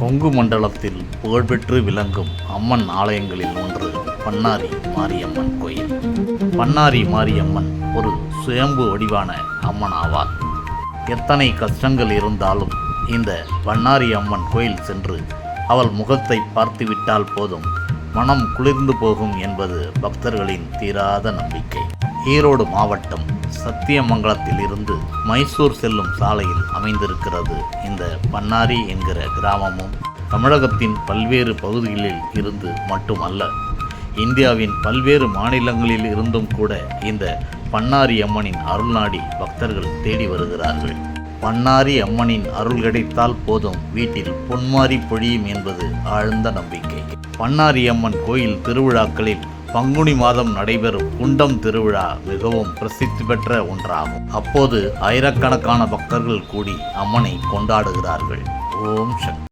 கொங்கு மண்டலத்தில் புகழ்பெற்று விளங்கும் அம்மன் ஆலயங்களில் ஒன்று பண்ணாரி மாரியம்மன் கோயில். பண்ணாரி மாரியம்மன் ஒரு சுயம்பு வடிவான அம்மன் ஆவார். எத்தனை கஷ்டங்கள் இருந்தாலும் இந்த பன்னாரி அம்மன் கோயில் சென்று அவள் முகத்தை பார்த்துவிட்டால் போதும். மனம் குளிர்ந்து போகும் என்பது பக்தர்களின் தீராத நம்பிக்கை. ஈரோடு மாவட்டம் சத்தியமங்கலத்தில் இருந்து மைசூர் செல்லும் சாலையில் அமைந்திருக்கிறது இந்த பண்ணாரி என்கிற கிராமமும் தமிழகத்தின் பல்வேறு பகுதிகளில் இருந்து மட்டுமல்ல. இந்தியாவின் பல்வேறு மாநிலங்களில் இருந்தும் கூட இந்த பண்ணாரி அம்மனின் அருள் நாடி பக்தர்கள் தேடி வருகிறார்கள். பண்ணாரி அம்மனின் அருள் கிடைத்தால் போதும் வீட்டில் பொன்மாரி பொழியும் என்பது ஆழ்ந்த நம்பிக்கை. பன்னாரி அம்மன் கோயில் திருவிழாக்களில் பங்குனி மாதம் நடைபெறும் குண்டம் திருவிழா மிகவும் பிரசித்தி பெற்ற ஒன்றாகும். அப்போது ஆயிரக்கணக்கான பக்தர்கள் கூடி அம்மனை கொண்டாடுகிறார்கள். ஓம் சக்தி.